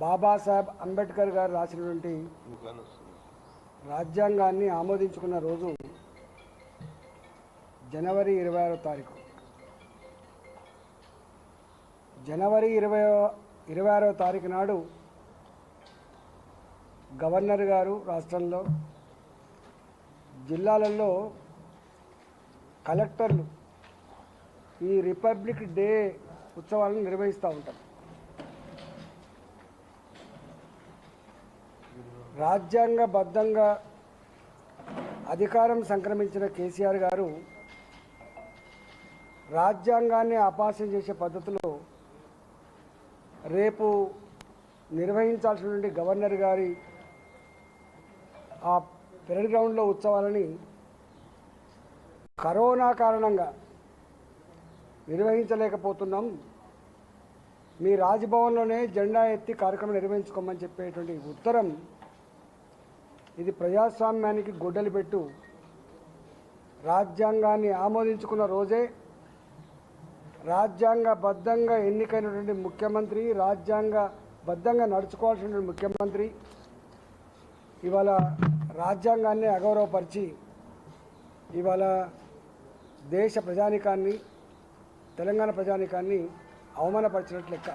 బాబాసాహెబ్ అంబేద్కర్ గారు రాసినటువంటి రాజ్యాంగాన్ని ఆమోదించుకున్న రోజు జనవరి ఇరవై ఆరో తారీఖు. జనవరి ఇరవై ఇరవై ఆరో తారీఖు నాడు గవర్నర్ గారు రాష్ట్రంలో జిల్లాలలో కలెక్టర్లు ఈ రిపబ్లిక్ డే ఉత్సవాలను నిర్వహిస్తూ ఉంటారు. రాజ్యాంగబద్ధంగా అధికారం సంక్రమించిన కేసీఆర్ గారు రాజ్యాంగాన్ని అపాసం చేసే పద్ధతిలో రేపు నిర్వహించాల్సినటువంటి గవర్నర్ గారి ఆ పెరడ్ గ్రౌండ్లో ఉత్సవాలని కరోనా కారణంగా నిర్వహించలేకపోతున్నాం. మీ రాజ్భవన్లోనే జెండా ఎత్తి కార్యక్రమం నిర్వహించుకోమని చెప్పేటువంటి ఉత్తరం ఇది ప్రజాస్వామ్యానికి గొడ్డలి పెట్టు. రాజ్యాంగాన్ని ఆమోదించుకున్న రోజే రాజ్యాంగబద్ధంగా ఎన్నికైనటువంటి ముఖ్యమంత్రి రాజ్యాంగబద్ధంగా నడుచుకోవాల్సినటువంటి ముఖ్యమంత్రి ఇవాళ రాజ్యాంగాన్ని అగౌరవపరిచి ఇవాళ దేశ ప్రజానికాన్ని తెలంగాణ ప్రజానికాన్ని అవమానపరిచినట్లు లెక్క.